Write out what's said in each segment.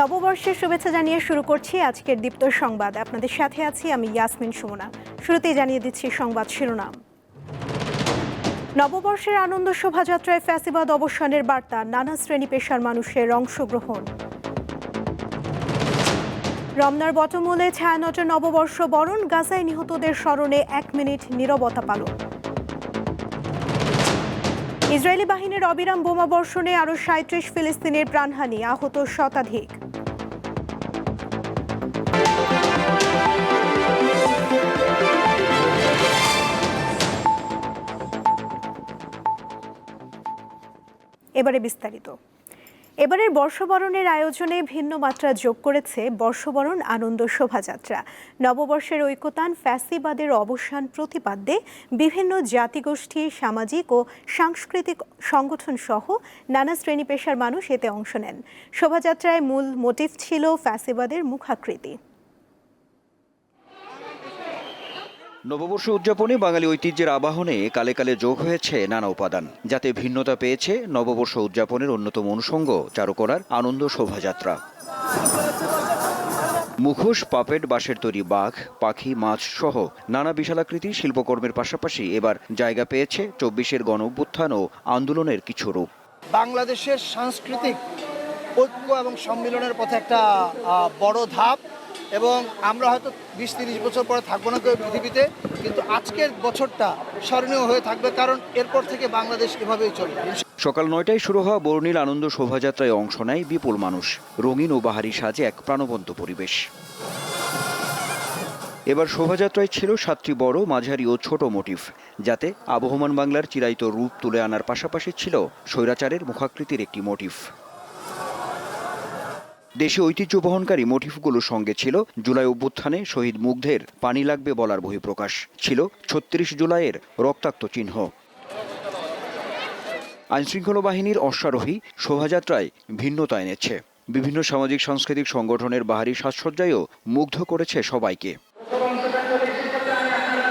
নববর্ষের শুভেচ্ছা জানিয়ে শুরু করছি আজকের দীপ্ত সংবাদ। আপনাদের সাথে আছি আমি ইয়াসমিন সুমনা। শুরুতেই জানিয়ে দিচ্ছি সংবাদ শিরোনাম। নববর্ষের আনন্দ শোভাযাত্রায় ফ্যাসিবাদ অবসানের বার্তা, নানা শ্রেণি পেশার মানুষের অংশগ্রহণ। রমনার বটমূলে ছায়ানটের নববর্ষ বরণ, গাজায় নিহতদের স্মরণে এক মিনিট নীরবতা পালন। ইসরায়েলি বাহিনীর অবিরাম বোমা বর্ষণে আরও সাঁত্রিশ ফিলিস্তিনের প্রাণহানি আহত শতাধিক। এবারে বিস্তারিত। এবারের বর্ষবরণের আয়োজনে ভিন্ন মাত্রা যোগ করেছে বর্ষবরণ আনন্দ শোভাযাত্রা। নববর্ষের ঐক্যতান ফ্যাসিবাদের অবসান প্রতিপাদ্যে বিভিন্ন জাতিগোষ্ঠী, সামাজিক ও সাংস্কৃতিক সংগঠন সহ নানা শ্রেণি পেশার মানুষ এতে অংশ নেন। শোভাযাত্রায় মূল মোটিভ ছিল ফ্যাসিবাদের মুখাকৃতি। নববর্ষ উদযাপনে বাঙালি ঐতিহ্যের আবাহনে কালে কালে যোগ হয়েছে নানা উপাদান। যাতে ভিন্নতা পেয়েছে, নববর্ষ উদযাপনের অন্যতম অনুষঙ্গ চারুকলার আনন্দ শোভাযাত্রা। মুখোশ, পাপেট, বাঁশের তৈরি বাঘ, পাখি, মাছ সহ নানা বিশালাকৃতির শিল্পকর্মের পাশাপাশি এবার জায়গা পেয়েছে চব্বিশের গণ অভ্যুত্থান ও আন্দোলনের কিছু রূপ। বাংলাদেশের সাংস্কৃতিক ঐক্য এবং সম্মিলনের পথে একটা বড় ধাপ। এবং আমরা হয়তো বিশ, তিরিশ বছর পরে থাকব না কেউ পৃথিবীতে, কিন্তু আজকের বছরটা স্মরণীয় হয়ে থাকবে, কারণ এরপর থেকে বাংলাদেশ এভাবেই চলবে। সকাল নয়টায় শুরু হওয়া বর্ণিল আনন্দ শোভাযাত্রায় অংশ নেয় বিপুল মানুষ। রঙিন ও বাহারি সাজে এক প্রাণবন্ত পরিবেশ। এবার শোভাযাত্রায় ছিল সাতটি বড়, মাঝারি ও ছোট মোটিভ, যাতে আবহমান বাংলার চিরায়িত রূপ তুলে আনার পাশাপাশি ছিল স্বৈরাচারের মুখাকৃতির একটি মোটিভ। দেশে ঐতিহ্য বহনকারী মোটিফগুলোর সঙ্গে ছিল জুলাই অভ্যুত্থানে শহীদ মুগ্ধের পানি লাগবে বলার বহিঃপ্রকাশ। ছিল ছত্রিশ জুলাইয়ের রক্তাক্ত চিহ্ন। আইনশৃঙ্খলা বাহিনীর অশ্বারোহী শোভাযাত্রায় ভিন্নতা এনেছে বিভিন্ন সামাজিক সাংস্কৃতিক সংগঠনের বাহারি সাজসজ্জায়ও মুগ্ধ করেছে সবাইকে।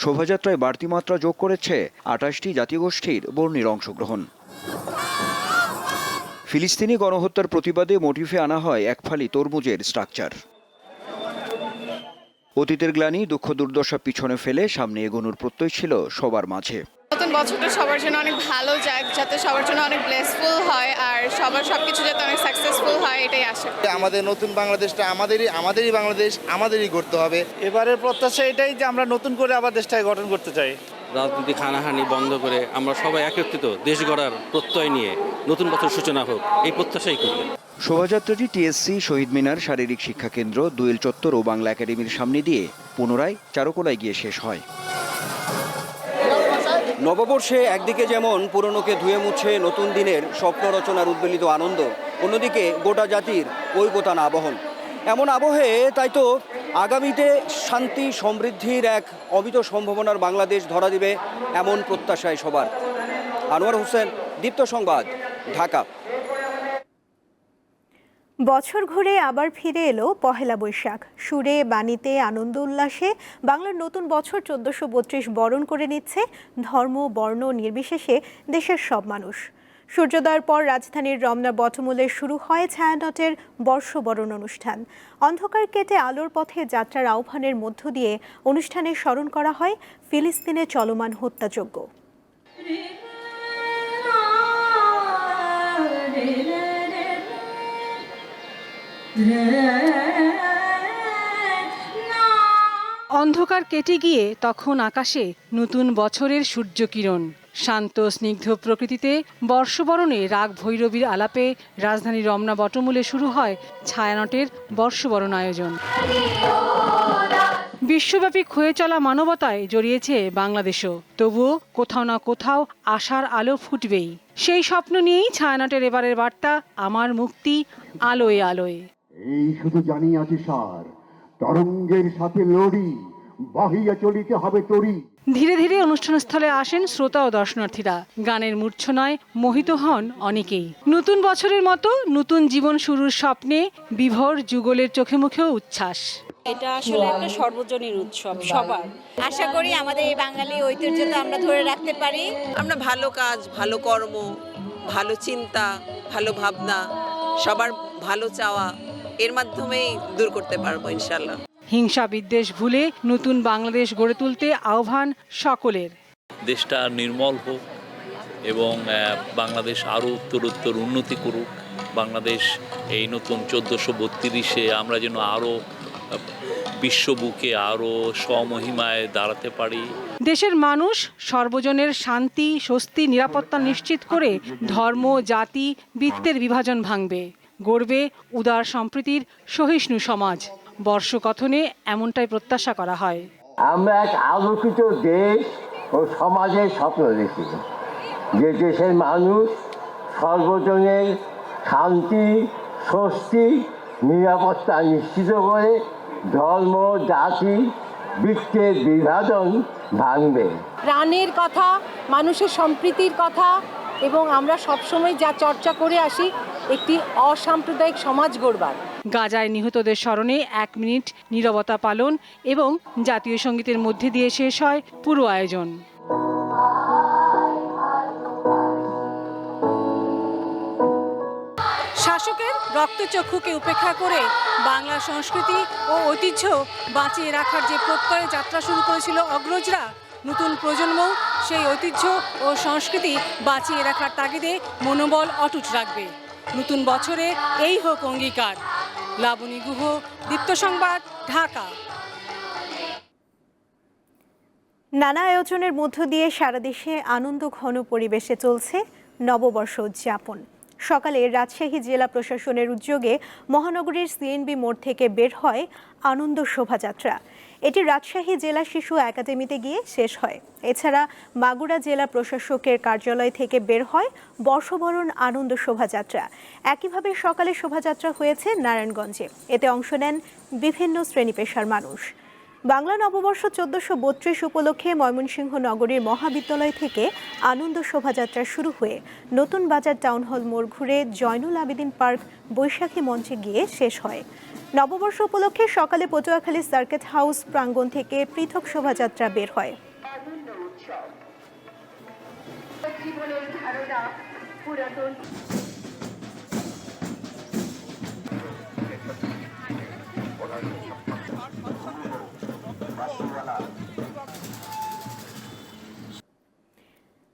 শোভাযাত্রায় বাড়তি মাত্রা যোগ করেছে আঠাশটি জাতিগোষ্ঠীর বর্ণির অংশগ্রহণ। ফিলিস্তিনি গণহত্যার প্রতিবাদে মোটিফে আনা হয় এক ফালি তরমুজের স্ট্রাকচার। অতীতের গ্লানি দুঃখ দুর্দশা পিছনে ফেলে সামনে এগোনোর প্রত্যয় ছিল সবার মাঝে। নতুন বছরটা সবার জন্য অনেক ভালো যাক যাতে সবার জন্য অনেক ব্লেসফুল হয় আর সবার সব কিছু যাতে অনেক সাকসেসফুল হয় এটাই আশা আমাদের নতুন বাংলাদেশটা আমাদেরই আমাদেরই বাংলাদেশ আমাদেরই করতে হবে। এবারের প্রত্যাশা এটাই যে আমরা নতুন করে আবার দেশটাকে গঠন করতে চাই। রাজনীতি হানাহানি বন্ধ করে আমরা সবাই একত্রিত দেশ গড়ার প্রত্যয় নিয়ে নতুন বছর সূচনা হোক এই প্রত্যাশাই করবেন। শোভাযাত্রাটি টিএসসি শহীদ মিনার শারীরিক শিক্ষা কেন্দ্র দুয়েল চত্বর ও বাংলা একাডেমির সামনে দিয়ে পুনরায় চারুকলায় গিয়ে শেষ হয়। নববর্ষে একদিকে যেমন পুরনোকে ধুয়ে মুছে নতুন দিনের স্বপ্ন রচনার উদ্বেলিত আনন্দ অন্যদিকে গোটা জাতির ঐকতান আবহন এমন আবহে, তাই তো আগামীতে শান্তি, সমৃদ্ধির এক অমিত সম্ভাবনার বাংলাদেশ ধরা দিবে এমন প্রত্যাশায় সবার। আনোয়ার হোসেন, দীপ্ত সংবাদ, ঢাকা। বছর ঘুরে আবার ফিরে এলো পহেলা বৈশাখ। সুরে, বাণীতে আনন্দ উল্লাসে বাংলার নতুন বছর চোদ্দশো বত্রিশ বরণ করে নিচ্ছে ধর্ম, বর্ণ নির্বিশেষে দেশের সব মানুষ। সূর্যোদয়ের পর রাজধানীর রমনা বটমূলে শুরু হয় ছায়ানটের বর্ষবরণ অনুষ্ঠান। অন্ধকার কেটে আলোর পথে যাত্রার আহ্বানের মধ্য দিয়ে অনুষ্ঠানে স্মরণ করা হয় ফিলিস্তিনে চলমান হত্যাযজ্ঞ। অন্ধকার কেটে গিয়ে তখন আকাশে নতুন বছরের সূর্যকিরণ। শান্ত, স্নিগ্ধ প্রকৃতিতে বর্ষবরণে রাগ ভৈরবীর আলাপে রাজধানী রমনা বটমূলে শুরু হয় ছায়ানটের বর্ষবরণ আয়োজন। বিশ্বব্যাপী ক্ষয়ে চলা মানবতায় জড়িয়েছে বাংলাদেশও। তবুও কোথাও না কোথাও আশার আলো ফুটবেই। সেই স্বপ্ন নিয়েই ছায়ানটের এবারের বার্তা, আমার মুক্তি আলোয় আলোয়। এই শুধু জানিয়াছি সার, তরঙ্গের সাথে লড়ি, বাহিয়া চলিতে হবে তরি। ধীরে ধীরে অনুষ্ঠানস্থলে আসেন শ্রোতা ও দর্শনার্থীরা। গানের মূর্ছনায় মোহিত হন অনেকেই। নতুন বছরের মতো নতুন জীবন শুরুর স্বপ্নে বিভোর যুগলের চোখে মুখেও উচ্ছ্বাস। এটা আসলে একটা সর্বজনীন উৎসব সবার। আশা করি আমাদের এই বাঙালি ঐতিহ্যটা আমরা ধরে রাখতে পারি। আমরা ভালো কাজ ভালো কর্ম ভালো চিন্তা ভালো ভাবনা সবার ভালো চাওয়া এর মাধ্যমেই দূর করতে পারব ইনশাল্লাহ হিংসা বিদ্বেষ ভুলে নতুন বাংলাদেশ গড়ে তুলতে আহ্বান সকলের। দেশটা নির্মল হোক এবং বাংলাদেশ আরও উত্তরোত্তর উন্নতি করুক। বাংলাদেশ এই নতুন চোদ্দোশো বত্রিশে আমরা যেন আরও বিশ্ববুকে আরও স্বমহিমায় দাঁড়াতে পারি। দেশের মানুষ সর্বজনের শান্তি স্বস্তি নিরাপত্তা নিশ্চিত করে ধর্ম জাতি বৃত্তের বিভাজন ভাঙবে গড়বে উদার সম্প্রীতির সহিষ্ণু সমাজ। বর্ষকথনে এমনটাই প্রত্যাশা করা হয়। আমরা এক আলোকিত দেশ ও সমাজের স্বপ্ন দেখি যে দেশের মানুষ সর্বজনের শান্তি স্বস্তি নিরাপত্তা নিশ্চিত করে ধর্ম জাতি বৃত্তের বিভাজন ভাঙবে। প্রাণের কথা মানুষের সম্প্রীতির কথা এবং আমরা সবসময় যা চর্চা করে আসি একটি অসাম্প্রদায়িক সমাজ গড়বার। গাজায় নিহতদের স্মরণে এক মিনিট নীরবতা পালন এবং জাতীয় সঙ্গীতের মধ্যে দিয়ে শেষ হয় পুরো আয়োজন। শাসকের রক্তচক্ষুকে উপেক্ষা করে বাংলা সংস্কৃতি ও ঐতিহ্য বাঁচিয়ে রাখার যে প্রত্যয়ে যাত্রা শুরু করেছিল অগ্রজরা নতুন প্রজন্ম সেই ঐতিহ্য ও সংস্কৃতি বাঁচিয়ে রাখার তাগিদে মনোবল অটুট রাখবে। নতুন বছরে এই হোক অঙ্গীকার। লাবণী গুহ, দীপ্ত সংবাদ, ঢাকা। নানা আয়োজনের মধ্য দিয়ে সারা দেশে আনন্দ ঘন পরিবেশে চলছে নববর্ষ উদযাপন। সকালে রাজশাহী জেলা প্রশাসনের উদ্যোগে মহানগরীর সিএনবি মোড় থেকে বের হয় আনন্দ শোভাযাত্রা। এটি রাজশাহী জেলা শিশু একাডেমিতে গিয়ে শেষ হয়। এছাড়া মাগুরা জেলা প্রশাসকের কার্যালয় থেকে বের হয় বর্ষবরণ আনন্দ শোভাযাত্রা। একইভাবে সকালে শোভাযাত্রা হয়েছে নারায়ণগঞ্জে। এতে অংশ নেন বিভিন্ন শ্রেণি পেশার মানুষ। বাংলা নববর্ষ চোদ্দশো বত্রিশ উপলক্ষে ময়মনসিংহ নগরীর মহাবিদ্যালয় থেকে আনন্দ শোভাযাত্রা শুরু হয়ে নতুন বাজার টাউন হল মোড় ঘুরে জয়নুল আবেদিন পার্ক বৈশাখী মঞ্চে গিয়ে শেষ হয়। নববর্ষ উপলক্ষে সকালে পটুয়াখালী সার্কিট হাউস প্রাঙ্গণ থেকে পৃথক শোভাযাত্রা বের হয়।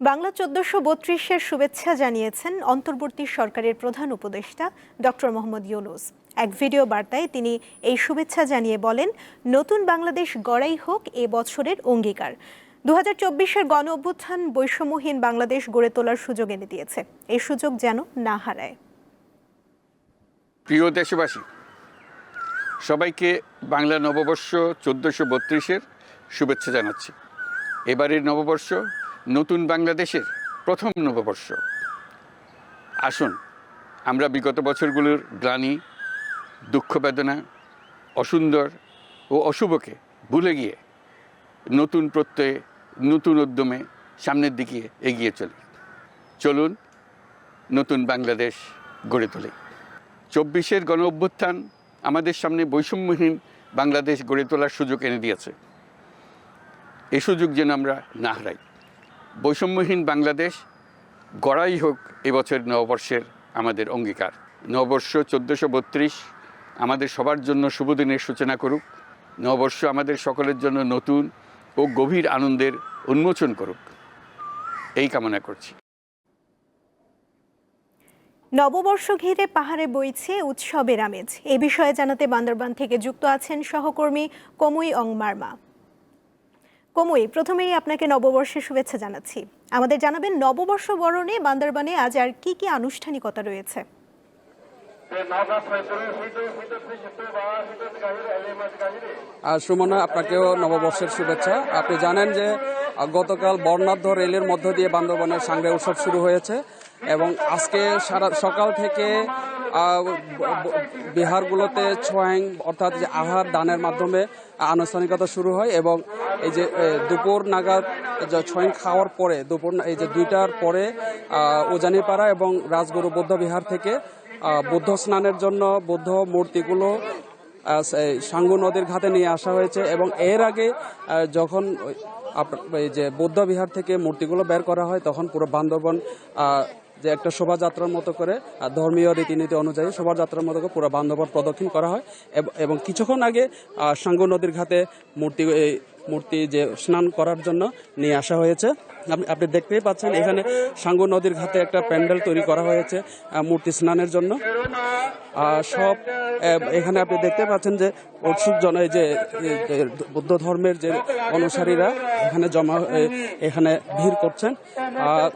বাংলা চোদ্দশো বত্রিশের শুভেচ্ছা জানিয়েছেন অন্তর্বর্তী সরকারের প্রধান উপদেষ্টা ডক্টর মোহাম্মদ ইউনুস। এক ভিডিও বার্তায় তিনি এই শুভেচ্ছা জানিয়ে বলেন, নতুন বাংলাদেশ গড়াই হোক এ বছরের অঙ্গীকার। দু হাজার চব্বিশের গণ অভ্যুত্থান বৈষম্যহীন বাংলাদেশ গড়ে তোলার সুযোগ এনে দিয়েছে। এই সুযোগ যেন না হারায়। প্রিয় দেশবাসী, সবাইকে বাংলা নববর্ষ চোদ্দোশো বত্রিশের শুভেচ্ছা জানাচ্ছি। এবারের নববর্ষ নতুন বাংলাদেশের প্রথম নববর্ষ। আসুন, আমরা বিগত বছরগুলোর গ্লানি, দুঃখ বেদনা, অসুন্দর ও অশুভকে ভুলে গিয়ে নতুন প্রত্যয়ে, নতুন উদ্যমে সামনের দিকে এগিয়ে চলি। চলুন নতুন বাংলাদেশ গড়ে তুলি। চব্বিশের গণ অভ্যুত্থান আমাদের সামনে বৈষম্যহীন বাংলাদেশ গড়ে তোলার সুযোগ এনে দিয়েছে। এ সুযোগ যেন আমরা না হারাই। বৈষম্যহীন বাংলাদেশ গড়াই হোক এবছর নববর্ষের আমাদের অঙ্গীকার। নববর্ষ চোদ্দোশো বত্রিশ আমাদের সবার জন্য শুভদিনের সূচনা করুক। নববর্ষ আমাদের সকলের জন্য নতুন ও গভীর আনন্দের উন্মোচন করুক। এই কামনা করছি। নববর্ষ ঘিরে পাহাড়ে বইছে উৎসবের আমেজ। এ বিষয়ে জানাতে বান্দরবান থেকে যুক্ত আছেন সহকর্মী কমুই অং মার্মা। কমুই প্রথমেই আপনাকে নববর্ষের শুভেচ্ছা জানাচ্ছি। আমাদের জানাবেন নববর্ষ বরণে বান্দরবানে আজ আর কি কি আনুষ্ঠানিকতা রয়েছে? আর সুমনা আপনাকেও নববর্ষের শুভেচ্ছা। আপনি জানেন যে গতকাল বর্ণাঢ্য রেলের মধ্য দিয়ে বান্দরবনের সাংগ্রে উৎসব শুরু হয়েছে এবং আজকে সারা সকাল থেকে বিহারগুলোতে ছোয়াং অর্থাৎ যে আহার দানের মাধ্যমে আনুষ্ঠানিকতা শুরু হয় এবং এই যে দুপুর নাগাদ যে ছোয়াং খাওয়ার পরে, দুপুর এই যে দুইটার পরে উজানিপাড়া এবং রাজগুরু বৌদ্ধ বিহার থেকে বুদ্ধ স্নানের জন্য বুদ্ধ মূর্তিগুলো সাঙ্গু নদীর ঘাটে নিয়ে আসা হয়েছে এবং এর আগে যখন এই যে বৌদ্ধ বিহার থেকে মূর্তিগুলো বের করা হয়, তখন পুরো বান্দরবন যে একটা শোভাযাত্রার মতো করে ধর্মীয় রীতিনীতি অনুযায়ী শোভাযাত্রার মতো করে পুরো বান্ধবন প্রদক্ষিণ করা হয়। এবং কিছুক্ষণ আগে সাঙ্গু নদীর ঘাটে মূর্তি মূর্তি যে স্নান করার জন্য নিয়ে আসা হয়েছে। আপনি- দেখতেই পাচ্ছেন এখানে সাঙ্গু নদীর ঘাটে একটা প্যান্ডেল তৈরি করা হয়েছে মূর্তি স্নানের জন্য। সব এখানে আপনি দেখতে পাচ্ছেন যে উৎসুক জন এই যে বৌদ্ধ ধর্মের যে অনুসারীরা এখানে জমা এখানে ভিড় করছেন। আহ,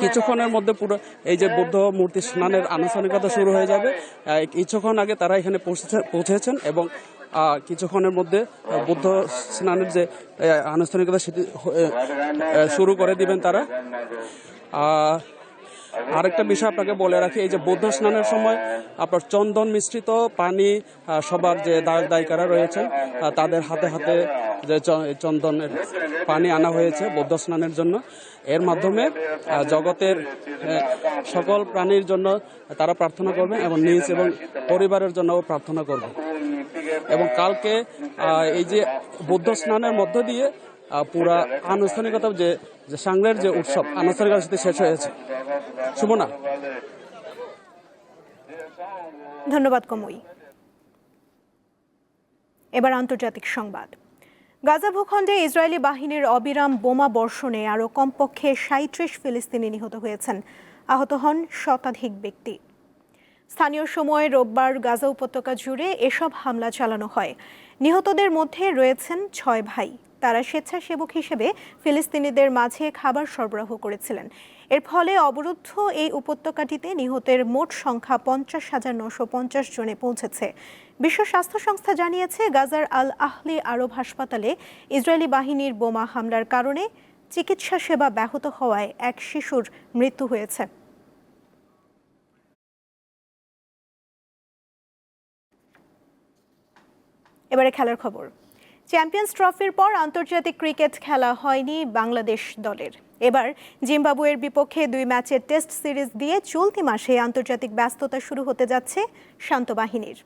কিছুক্ষণের মধ্যে পুরো এই যে বুদ্ধ মূর্তি স্নানের আনুষ্ঠানিকতা শুরু হয়ে যাবে। কিছুক্ষণ আগে তারা এখানে পৌঁছেছে- পৌঁছেছেন এবং কিছুক্ষণের মধ্যে বুদ্ধ স্নানের যে আনুষ্ঠানিকতা সেটি শুরু করে দিবেন তারা। আরেকটা বিষয় আপনাকে বলে রাখি, এই যে বৌদ্ধ স্নানের সময় আপনার চন্দন মিশ্রিত পানি সবার যে দায়ক দায়িকারা রয়েছেন তাদের হাতে হাতে যে চন্দনের পানি আনা হয়েছে বৌদ্ধ স্নানের জন্য। এর মাধ্যমে জগতের সকল প্রাণীর জন্য তারা প্রার্থনা করবেন এবং নিজ এবং পরিবারের জন্যও প্রার্থনা করবেন। এবং কালকে এই যে বৌদ্ধ স্নানের মধ্য দিয়ে পুরা আনুষ্ঠানিকতা যে সাংলের যে উৎসব, আনুষ্ঠানিকতার সাথে শেষ হয়েছে সুমনা ধন্যবাদ কমই। এবার আন্তর্জাতিক সংবাদ। গাজা ভূখণ্ডে ইসরায়েলি বাহিনীর অবিরাম বোমা বর্ষণে আরও কমপক্ষে সাঁত্রিশ ফিলিস্তিনি নিহত হয়েছেন। আহত হন শতাধিক ব্যক্তি। স্থানীয় সময় রোববার গাজা উপত্যকা জুড়ে এসব হামলা চালানো হয়। নিহতদের মধ্যে রয়েছেন ছয় ভাই। তারা স্বেচ্ছাসেবক হিসেবে ফিলিস্তিনিদের মাঝে খাবার সরবরাহ করেছিলেন। এর ফলে অবরুদ্ধ এই উপত্যকাটিতে নিহতের মোট সংখ্যা পঞ্চাশ হাজার নশো পঞ্চাশ জনে পৌঁছেছে। বিশ্ব স্বাস্থ্য সংস্থা জানিয়েছে, গাজার আল আহলি আরব হাসপাতালে ইসরায়েলি বাহিনীর বোমা হামলার কারণে চিকিৎসা সেবা ব্যাহত হওয়ায় এক শিশুর মৃত্যু হয়েছে। এবারে খেলার খবর। চ্যাম্পিয়ন্স ট্রফির পর আন্তর্জাতিক ক্রিকেট খেলা হয়নি বাংলাদেশ দলের। এবার জিম্বাবুয়ের বিপক্ষে দুই ম্যাচের টেস্ট সিরিজ দিয়ে চলতি মাসে আন্তর্জাতিক ব্যস্ততা শুরু হতে যাচ্ছে শান্ত বাহিনীর।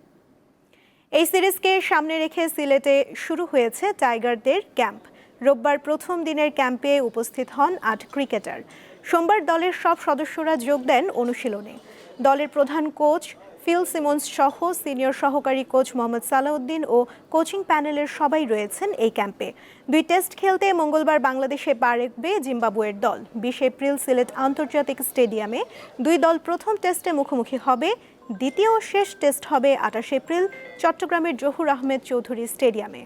এই সিরিজকে সামনে রেখে সিলেটে শুরু হয়েছে টাইগারদের ক্যাম্প। রোববার প্রথম দিনের ক্যাম্পে উপস্থিত হন আট ক্রিকেটার সোমবার দলের সব সদস্যরা যোগ দেন অনুশীলনে। দলের প্রধান কোচ ফিল সিমন্স সহ সিনিয়র সহকারী কোচ মোহাম্মদ সালাউদ্দিন ও কোচিং প্যানেলের সবাই রয়েছেন এই ক্যাম্পে। দুই টেস্ট খেলতে মঙ্গলবার বাংলাদেশে পা রাখবে জিম্বাবুয়ের দল। বিশ এপ্রিল সিলেট আন্তর্জাতিক স্টেডিয়ামে দুই দল প্রথম টেস্টে মুখোমুখি হবে। দ্বিতীয় ও শেষ টেস্ট হবে আঠাশ এপ্রিল চট্টগ্রামের জহুর আহমেদ চৌধুরী স্টেডিয়ামে।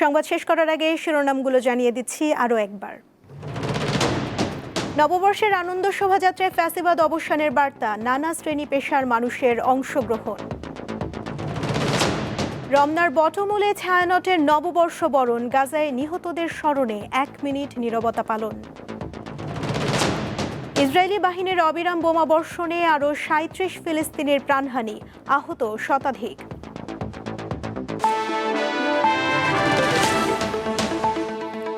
সংবাদ শেষ করার আগে শিরোনামগুলো জানিয়ে দিচ্ছি আরও একবার। নববর্ষের আনন্দ শোভাযাত্রায় ফ্যাসিবাদ অবসানের বার্তা, নানা শ্রেণি পেশার মানুষের অংশগ্রহণ। রমনার বটমূলে ছায়ানটের নববর্ষ বরণ, গাজায় নিহতদের স্মরণে এক মিনিট নীরবতা পালন। ইসরায়েলি বাহিনীর অবিরাম বোমা বর্ষণে আরও সাঁত্রিশ ফিলিস্তিনের প্রাণহানি, আহত শতাধিক।